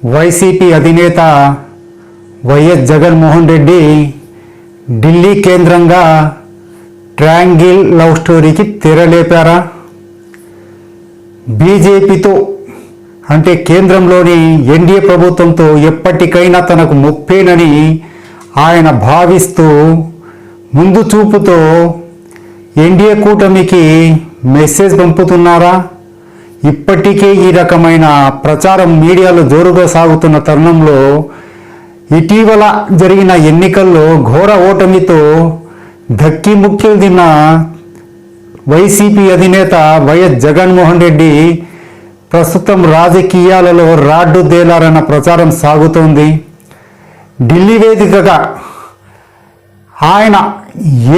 YCP అధినేత YS Jaganmohan Reddy Delhi కేంద్రంగా triangle love స్టోరీకి తెరలేపారా? బీజేపీతో అంటే కేంద్రంలోని ఎన్డీఏ ప్రభుత్వంతో ఎప్పటికైనా తనకు ముప్పేనని ఆయన భావిస్తూ ముందు చూపుతో ఎన్డీఏ కూటమికి మెసేజ్ పంపుతున్నారా? ఇప్పటికే ఈ రకమైన ప్రచారం మీడియాలో జోరుగా సాగుతున్న తరుణంలో ఇటీవల జరిగిన ఎన్నికల్లో ఘోర ఓటమితో ధక్కి ముఖ్యులు తిన్న వైసీపీ అధినేత వైఎస్ జగన్మోహన్ రెడ్డి ప్రస్తుతం రాజకీయాలలో రాడ్డు దేలారన్న ప్రచారం సాగుతోంది. ఢిల్లీ వేదికగా ఆయన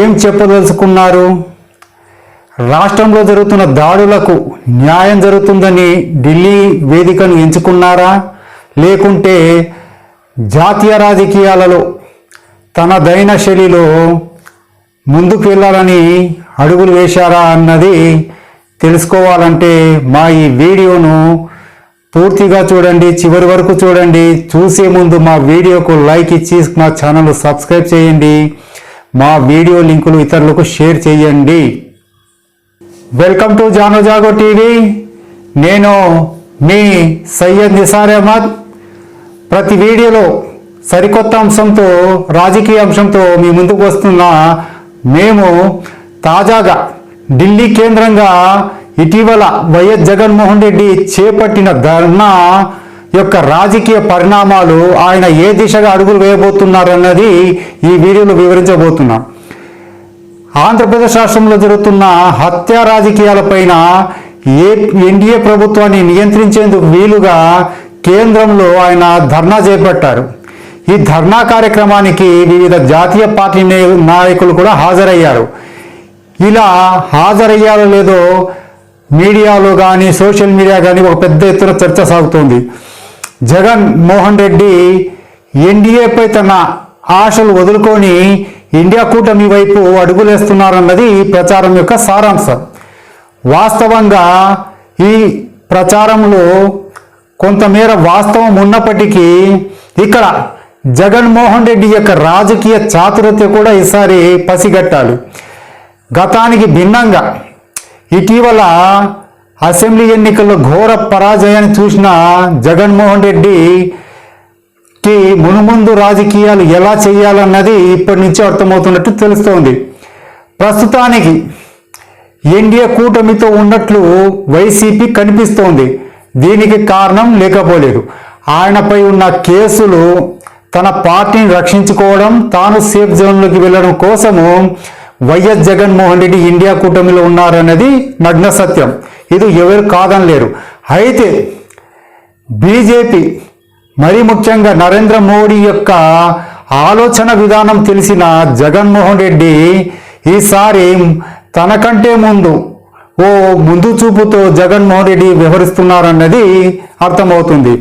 ఏం చెప్పదలుచుకున్నారు? రాష్ట్రంలో జరుగుతున్న దాడులకు న్యాయం జరుగుతుందని ఢిల్లీ వేదికను ఎంచుకున్నారా? లేకుంటే జాతీయ రాజకీయాలలో తన దైన శైలిలో ముందుకు వెళ్ళాలని అడుగులు వేశారా అన్నది తెలుసుకోవాలంటే మా ఈ వీడియోను పూర్తిగా చూడండి చివరి వరకు చూడండి. చూసే ముందు మా వీడియోకు లైక్ ఇచ్చి మా ఛానల్ సబ్స్క్రైబ్ చేయండి. మా వీడియో లింకులు ఇతరులకు షేర్ చేయండి. Welcome to JanoJago TV. నేను మీ సయ్యద్ నిసార్ అహ్మద్. ప్రతి వీడియోలో సరికొత్త అంశంతో రాజకీయ అంశంతో మీ ముందుకు వస్తున్న మేము తాజాగా ఢిల్లీ కేంద్రంగా ఇటీవల వైఎస్ జగన్మోహన్ రెడ్డి చేపట్టిన ధర్నా యొక్క రాజకీయ పరిణామాలు ఆయన ఏ దిశగా అడుగులు వేయబోతున్నారన్నది ఈ వీడియోలో వివరించబోతున్నాం. ఆంధ్రప్రదేశ్ రాష్ట్రంలో జరుగుతున్న హత్య రాజకీయాలపైన ఏ ఎన్డీఏ ప్రభుత్వాన్ని నియంత్రించేందుకు వీలుగా కేంద్రంలో ఆయన ధర్నా చేపట్టారు. ఈ ధర్నా కార్యక్రమానికి వివిధ జాతీయ పార్టీ నే- నాయకులు కూడా హాజరయ్యారు. ఇలా హాజరయ్యారో లేదో మీడియాలో కానీ సోషల్ మీడియా కానీ ఒక పెద్ద ఎత్తున చర్చ సాగుతోంది. జగన్ మోహన్ రెడ్డి ఎన్డీఏపై తన ఆశలు వదులుకొని ఇండియా కూటమి వైపు అడుగులేస్తున్నారన్నది ఈ ప్రచారం యొక్క సారాంశం. వాస్తవంగా ఈ ప్రచారంలో కొంతమేర వాస్తవం ఉన్నప్పటికీ ఇక్కడ జగన్మోహన్ రెడ్డి యొక్క రాజకీయ చాతురత కూడా ఈసారి పసిగట్టాలి. గతానికి భిన్నంగా ఇటీవల అసెంబ్లీ ఎన్నికల్లో ఘోర పరాజయాన్ని చూసిన జగన్మోహన్ రెడ్డి కి మునుముందు రాజకీయాలు ఎలా చేయాలన్నది ఇప్పటి నుంచే అర్థమవుతున్నట్టు తెలుస్తోంది. ప్రస్తుతానికి ఎన్డీఏ కూటమితో ఉన్నట్లు వైసీపీ కనిపిస్తోంది. దీనికి కారణం లేకపోలేదు. ఆయనపై ఉన్న కేసులు తన పార్టీని రక్షించుకోవడం తాను సేఫ్ జోన్లోకి వెళ్ళడం కోసము వైఎస్ జగన్మోహన్ రెడ్డి ఇండియా కూటమిలో ఉన్నారన్నది నగ్న సత్యం. ఇది ఎవరు కాదనలేరు. అయితే బీజేపీ మరి ముఖ్యంగా నరేంద్ర మోడీ యొక్క ఆలోచన విధానం తెలిసిన జగన్మోహన్ రెడ్డి ఈసారి తనకంటే ముందు ఓ ముందు చూపుతో జగన్మోహన్ రెడ్డి వ్యవహరిస్తున్నారన్నది అర్థమవుతుంది.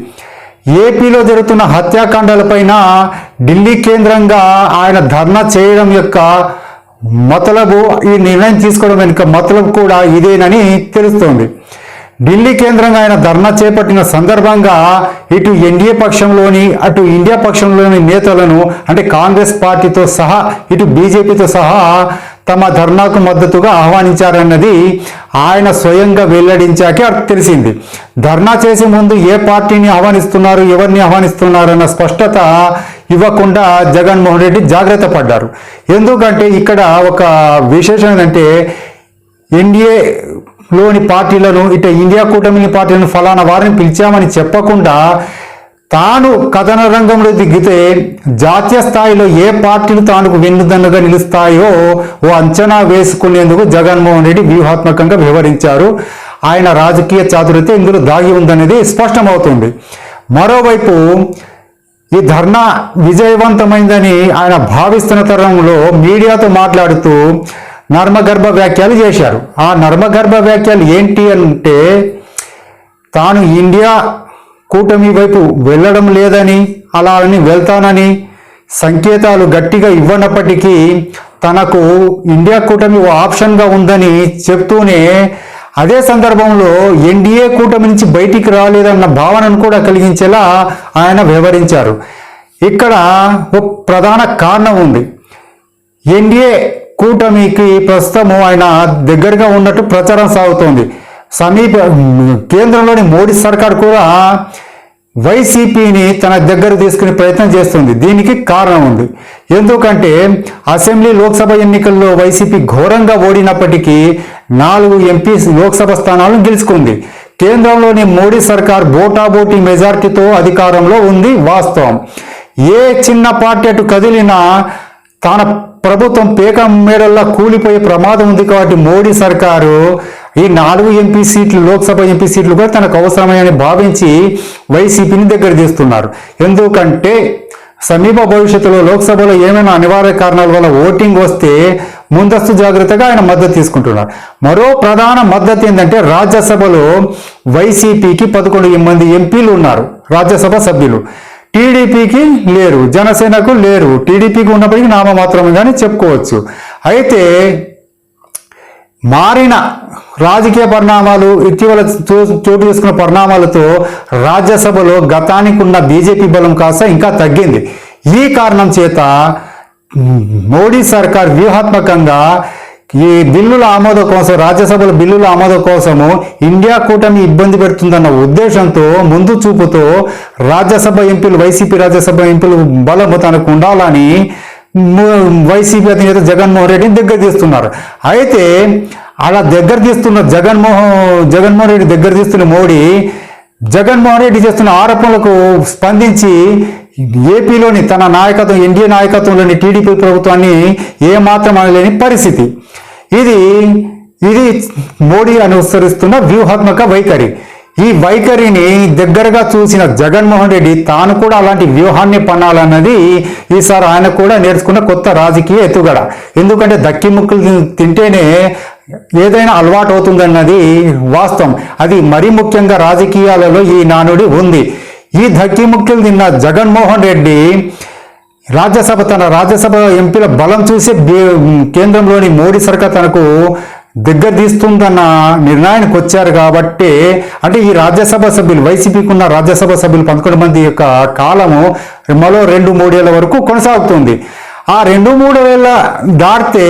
ఏపీలో జరుగుతున్న హత్యాకాండాలపైన ఢిల్లీ కేంద్రంగా ఆయన ధర్నా చేయడం యొక్క మతలబు ఈ నిర్ణయం తీసుకోవడం వెనుక మతలబు కూడా ఇదేనని తెలుస్తోంది. ఢిల్లీ కేంద్రంగా ఆయన ధర్నా చేపట్టిన సందర్భంగా ఇటు ఎన్డీఏ పక్షంలోని అటు ఇండియా పక్షంలోని నేతలను అంటే కాంగ్రెస్ పార్టీతో సహా ఇటు బీజేపీతో సహా తమ ధర్నాకు మద్దతుగా ఆహ్వానించారన్నది ఆయన స్వయంగా వెల్లడించాకే తెలిసింది. ధర్నా చేసే ముందు ఏ పార్టీని ఆహ్వానిస్తున్నారు ఎవరిని ఆహ్వానిస్తున్నారన్న స్పష్టత ఇవ్వకుండా జగన్మోహన్ రెడ్డి జాగ్రత్త పడ్డారు. ఎందుకంటే ఇక్కడ ఒక విశేషం ఏంటంటే ఎన్డీఏ లోని పార్టీలను ఇట ఇండియా కూటమిని పార్టీలను ఫలానా వారిని పిలిచామని చెప్పకుండా తాను కథన రంగంలో దిగితే జాతీయ స్థాయిలో ఏ పార్టీలు తానుకు వెన్నుదన్నుగా నిలుస్తాయో ఓ అంచనా వేసుకునేందుకు జగన్మోహన్ రెడ్డి వ్యూహాత్మకంగా వివరించారు. ఆయన రాజకీయ చాతుర్యత ఇందులో దాగి ఉందనేది స్పష్టమవుతుంది. మరోవైపు ఈ ధర్నా విజయవంతమైందని ఆయన భావిస్తున్న తరంలో మీడియాతో మాట్లాడుతూ నర్మగర్భ వ్యాఖ్యలు చేశారు. ఆ నర్మగర్భ వ్యాఖ్యలు ఏంటి అంటే తాను ఇండియా కూటమి వైపు వెళ్ళడం లేదని అలా అని వెళ్తానని సంకేతాలు గట్టిగా ఇవ్వనప్పటికీ తనకు ఇండియా కూటమి ఓ ఆప్షన్గా ఉందని చెప్తూనే అదే సందర్భంలో ఎన్డీఏ కూటమి నుంచి బయటికి రాలేదన్న భావనను కూడా కలిగించేలా ఆయన వివరించారు ఇక్కడ ఒక ప్రధాన కారణం ఉంది. ఎన్డీఏ కూటమికి ప్రస్తుతం ఆయన దగ్గరగా ఉన్నట్టు ప్రచారం సాగుతోంది. సమీప కేంద్రంలోని మోడీ సర్కార్ కూడా వైసీపీని తన దగ్గర తీసుకునే ప్రయత్నం చేస్తుంది. దీనికి కారణం ఉంది. ఎందుకంటే అసెంబ్లీ లోక్సభ ఎన్నికల్లో వైసీపీ ఘోరంగా ఓడినప్పటికీ నాలుగు ఎంపీ లోక్సభ స్థానాలను గెలుచుకుంది. కేంద్రంలోని మోడీ సర్కార్ బోటాబోటీ మెజార్టీతో అధికారంలో ఉంది వాస్తవం. ఏ చిన్న పార్టీ అటు కదిలినా తన ప్రభుత్వం పేక మేడల్లో కూలిపోయే ప్రమాదం ఉంది కాబట్టి మోడీ సర్కారు ఈ నాలుగు ఎంపీ సీట్లు లోక్సభ ఎంపీ సీట్లు కూడా తనకు అవసరమని భావించి వైసీపీని దగ్గర తీస్తున్నారు. ఎందుకంటే సమీప భవిష్యత్తులో లోక్సభలో ఏమైనా అనివార్య కారణాల వల్ల ఓటింగ్ వస్తే ముందస్తు జాగ్రత్తగా ఆయన మద్దతు తీసుకుంటున్నారు. మరో ప్రధాన మద్దతు ఏంటంటే రాజ్యసభలో వైసీపీకి పదకొండు మంది ఎంపీలు ఉన్నారు. రాజ్యసభ సభ్యులు. టీడీపీకి లేరు జనసేనకు లేరు. టీడీపీకి ఉన్నప్పటికీ నామమాత్రమే కానీ చెప్పుకోవచ్చు. అయితే మారిన రాజకీయ పరిణామాలు ఇటీవల చూ- చోటు చేసుకున్న పరిణామాలతో రాజ్యసభలో గతానికి ఉన్న బీజేపీ బలం కాస్త ఇంకా తగ్గింది. ఈ కారణం చేత మోడీ సర్కార్ వ్యూహాత్మకంగా ఈ బిల్లుల ఆమోదం కోసం రాజ్యసభలో బిల్లుల ఆమోదం కోసము ఇండియా కూటమి ఇబ్బంది పెడుతుందన్న ఉద్దేశంతో ముందు చూపుతో రాజ్యసభ ఎంపీలు వైసీపీ రాజ్యసభ ఎంపీలు బలము తనకు ఉండాలని వైసీపీ అధినేత జగన్మోహన్ రెడ్డిని దగ్గర తీస్తున్నారు. అయితే అలా దగ్గర తీస్తున్న జగన్మోహన్ జగన్మోహన్ రెడ్డి దగ్గర తీస్తున్న మోడీ జగన్మోహన్ రెడ్డి చేస్తున్న ఆరోపణలకు స్పందించి ఏపీలోని తన నాయకత్వం ఎన్డీఏ నాయకత్వంలోని టీడీపీ ప్రభుత్వాన్ని ఏమాత్రం అనలేని పరిస్థితి. ఇది ఇది మోడీ అనుసరిస్తున్న వ్యూహాత్మక వైఖరి. ఈ వైఖరిని దగ్గరగా చూసిన జగన్మోహన్ రెడ్డి తాను కూడా అలాంటి వ్యూహాన్ని పన్నాలన్నది ఈసారి ఆయన కూడా నేర్చుకున్న కొత్త రాజకీయ ఎత్తుగడ. ఎందుకంటే దక్కి ముక్కలు తింటేనే ఏదైనా అలవాటు అవుతుందన్నది వాస్తవం. అది మరీ ముఖ్యంగా రాజకీయాలలో ఈ నానుడి ఉంది. ఈ ధక్కి ముక్కులు తిన్న జగన్మోహన్ రెడ్డి రాజ్యసభ తన రాజ్యసభ ఎంపీల బలం చూసి కేంద్రంలోని మోడీ సర్కార్ తనకు దగ్గర తీస్తుందన్న నిర్ణయానికి వచ్చారు కాబట్టి అంటే ఈ రాజ్యసభ సభ్యులు వైసీపీకి ఉన్న రాజ్యసభ సభ్యులు పదకొండు మంది యొక్క కాలము మరో రెండు మూడేళ్ళ వరకు కొనసాగుతుంది. ఆ రెండు మూడు వేల దాటితే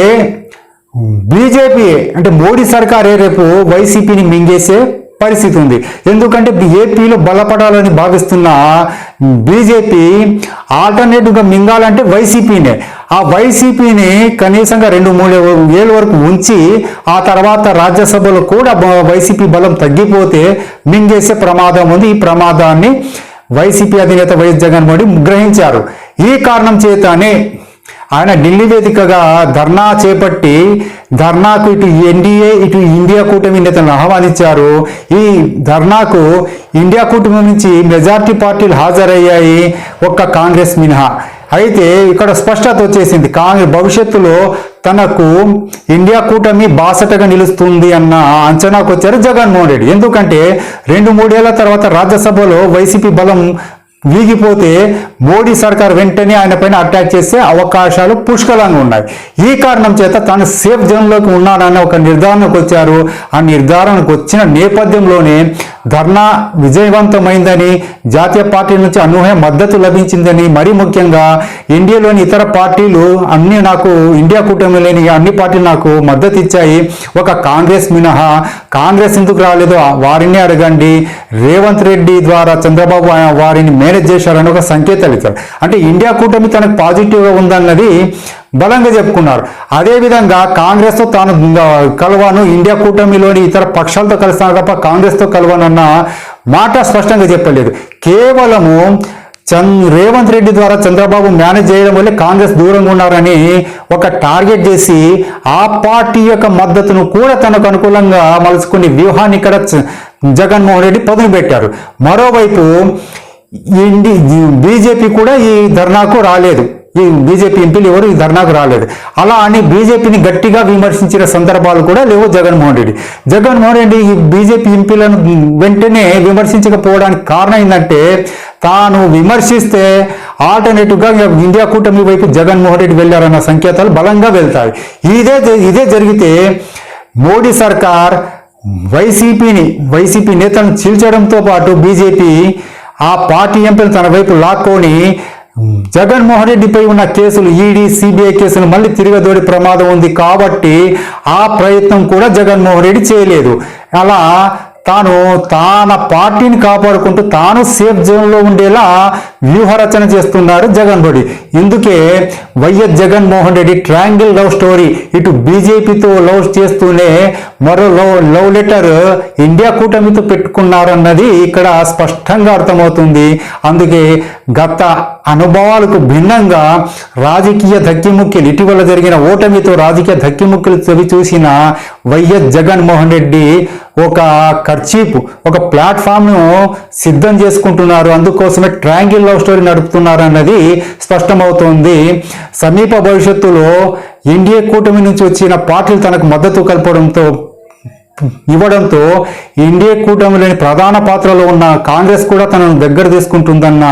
బీజేపీ అంటే మోడీ సర్కారే రేపు వైసీపీని మింగేసే పరిస్థితి ఉంది. ఎందుకంటే ఏపీలో బలపడాలని భావిస్తున్న బీజేపీ ఆల్టర్నేటివ్గా మింగాలంటే వైసీపీనే. ఆ వైసీపీని కనీసంగా రెండు మూడు ఏళ్ళ వరకు ఉంచి ఆ తర్వాత రాజ్యసభలో కూడా వైసీపీ బలం తగ్గిపోతే మింగేసే ప్రమాదం ఉంది. ఈ ప్రమాదాన్ని వైసీపీ అధినేత వైఎస్ జగన్మోహన్ రెడ్డి గ్రహించారు. ఈ కారణం చేతనే ఆయన ఢిల్లీ వేదికగా ధర్నా చేపట్టి ధర్నాకు ఇటు ఎన్డీఏ ఇటు ఇండియా కూటమి నేతలను ఆహ్వానించారు. ఈ ధర్నాకు ఇండియా కూటమి నుంచి మెజార్టీ పార్టీలు హాజరయ్యాయి ఒక్క కాంగ్రెస్ మినహా. అయితే ఇక్కడ స్పష్టత వచ్చేసింది కాంగ్రెస్ భవిష్యత్తులో తనకు ఇండియా కూటమి బాసటగా నిలుస్తుంది అన్న అంచనాకు వచ్చారు జగన్మోహన్ రెడ్డి. ఎందుకంటే రెండు మూడేళ్ళ తర్వాత రాజ్యసభలో వైసీపీ బలం వీగిపోతే మోడీ సర్కార్ వెంటనే ఆయన పైన అటాక్ చేసే అవకాశాలు పుష్కలంగా ఉన్నాయి. ఈ కారణం చేత తాను సేఫ్ జోన్లోకి ఉన్నానన్న ఒక నిర్ధారణకు వచ్చారు. ఆ నిర్ధారణకు వచ్చిన నేపథ్యంలోనే ధర్నా విజయవంతమైందని జాతీయ పార్టీ నుంచి అనూహ్య మద్దతు లభించిందని మరీ ముఖ్యంగా ఇండియాలోని ఇతర పార్టీలు అన్ని నాకు ఇండియా కూటమి లేని అన్ని పార్టీలు నాకు మద్దతు ఇచ్చాయి. ఒక కాంగ్రెస్ మినహా కాంగ్రెస్ ఎందుకు రాలేదో వారిని అడగండి. రేవంత్ రెడ్డి ద్వారా చంద్రబాబు ఆయన వారిని మేనేజ్ చేశారని ఒక సంకేతాలు ఇచ్చారు. అంటే ఇండియా కూటమి తనకు పాజిటివ్గా ఉందన్నది బలంగా చెప్పుకున్నారు. అదేవిధంగా కాంగ్రెస్తో తాను కలవాను ఇండియా కూటమిలోని ఇతర పక్షాలతో కలుస్తాను తప్ప కాంగ్రెస్తో కలవానన్న మాట స్పష్టంగా చెప్పలేదు. కేవలము చంద్ రేవంత్ రెడ్డి ద్వారా చంద్రబాబు మేనేజ్ చేయడం వల్లే కాంగ్రెస్ దూరంగా ఉన్నారని ఒక టార్గెట్ చేసి ఆ పార్టీ యొక్క మద్దతును కూడా తనకు అనుకూలంగా మలుచుకునే వ్యూహాన్ని ఇక్కడ జగన్మోహన్ రెడ్డి పదును పెట్టారు మరోవైపు ఇండి బీజేపీ కూడా ఈ ధర్నాకు రాలేదు. ఈ బీజేపీ ఎంపీలు ఎవరు ఈ ధర్నాకు రాలేదు. అలా అని బీజేపీని గట్టిగా విమర్శించిన సందర్భాలు కూడా లేవు జగన్మోహన్ రెడ్డి. జగన్మోహన్ రెడ్డి ఈ బీజేపీ ఎంపీలను వెంటనే విమర్శించకపోవడానికి కారణం ఏంటంటే తాను విమర్శిస్తే ఆల్టర్నేటివ్గా ఇండియా కూటమి వైపు జగన్మోహన్ రెడ్డి వెళ్ళారన్న సంకేతాలు బలంగా వెళ్తాయి. ఇదే ఇదే జరిగితే మోడీ సర్కార్ వైసీపీని వైసీపీ నేతలను చీల్చడంతో పాటు బీజేపీ ఆ పార్టీ ఎంపీలు తన వైపు లాక్కొని జగన్మోహన్ రెడ్డిపై ఉన్న కేసులు ఈడీ సిబిఐ కేసులు మళ్ళీ తిరగదోడి ప్రమాదం ఉంది కాబట్టి ఆ ప్రయత్నం కూడా జగన్మోహన్ రెడ్డి చేయలేదు. అలా తాను తన పార్టీని కాపాడుకుంటూ తాను సేఫ్ జోన్లో ఉండేలా వ్యూహరచన చేస్తున్నారు జగన్ రెడ్డి. ఇందుకే YS Jaganmohan Reddy triangle love story ఇటు బీజేపీతో లవ్ చేస్తూనే మరో లవ్ లవ్ లెటర్ ఇండియా కూటమితో పెట్టుకున్నారన్నది ఇక్కడ స్పష్టంగా అర్థమవుతుంది. అందుకే గత అనుభవాలకు భిన్నంగా రాజకీయ ధక్కిముక్కిలు ఇటీవల జరిగిన ఓటమితో రాజకీయ ధక్కిముక్కిలు చవి చూసిన వైఎస్ జగన్మోహన్ రెడ్డి ఒక ఖర్చీపు ఒక ప్లాట్ఫామ్ను సిద్ధం చేసుకుంటున్నారు. అందుకోసమే ట్రాంగిల్ లవ్ స్టోరీ నడుపుతున్నారు అన్నది స్పష్టమవుతోంది. సమీప భవిష్యత్తులో ఎన్డీఏ కూటమి నుంచి వచ్చిన పార్టీలు తనకు మద్దతు కలపడంతో ఇవ్వడంతో ఎన్డీఏ కూటమిలోని ప్రధాన పాత్రలో ఉన్న కాంగ్రెస్ కూడా తనను దగ్గర తీసుకుంటుందన్న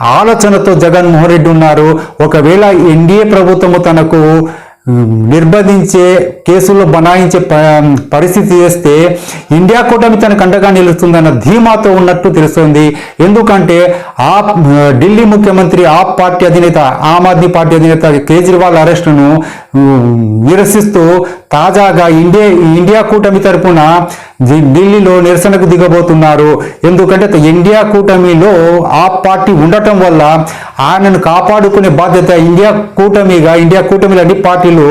ఆలోచనతో జగన్మోహన్ రెడ్డి ఉన్నారు. ఒకవేళ ఎన్డీఏ ప్రభుత్వము తనకు నిర్బంధించే కేసుల్లో బనాయించే ప- పరిస్థితి చేస్తే ఇండియా కూటమి తనకు అండగా నిలుస్తుందన్న ధీమాతో ఉన్నట్టు తెలుస్తోంది. ఎందుకంటే ఆ ఢిల్లీ ముఖ్యమంత్రి ఆ పార్టీ అధినేత ఆమ్ ఆద్మీ పార్టీ అధినేత కేజ్రీవాల్ అరెస్టును నిరసిస్తూ తాజాగా ఇండియా ఇండియా కూటమి తరపున ఢిల్లీలో నిరసనకు దిగబోతున్నారు. ఎందుకంటే ఇండియా కూటమిలో ఆ పార్టీ ఉండటం వల్ల ఆయనను కాపాడుకునే బాధ్యత ఇండియా కూటమిగా ఇండియా కూటమిలో అన్ని పార్టీలు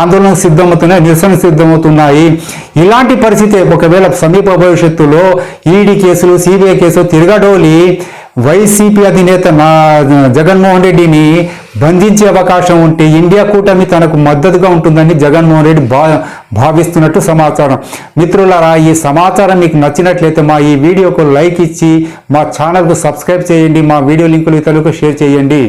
ఆందోళన సిద్ధమవుతున్నాయి నిరసన సిద్ధమవుతున్నాయి. ఇలాంటి పరిస్థితి ఒకవేళ సమీప భవిష్యత్తులో ఈడీ కేసులు సిబిఐ కేసులు తిరగడోలి వైసీపీ అధినేత నా జగన్మోహన్ రెడ్డిని బంధించే అవకాశం ఉంటే ఇండియా కూటమి తనకు మద్దతుగా ఉంటుందని జగన్మోహన్ రెడ్డి భా భావిస్తున్నట్టు సమాచారం. మిత్రులారా ఈ సమాచారం మీకు నచ్చినట్లయితే మా ఈ వీడియోకు లైక్ ఇచ్చి మా ఛానల్కు సబ్స్క్రైబ్ చేయండి మా వీడియో లింకులు ఇతరులకు షేర్ చేయండి.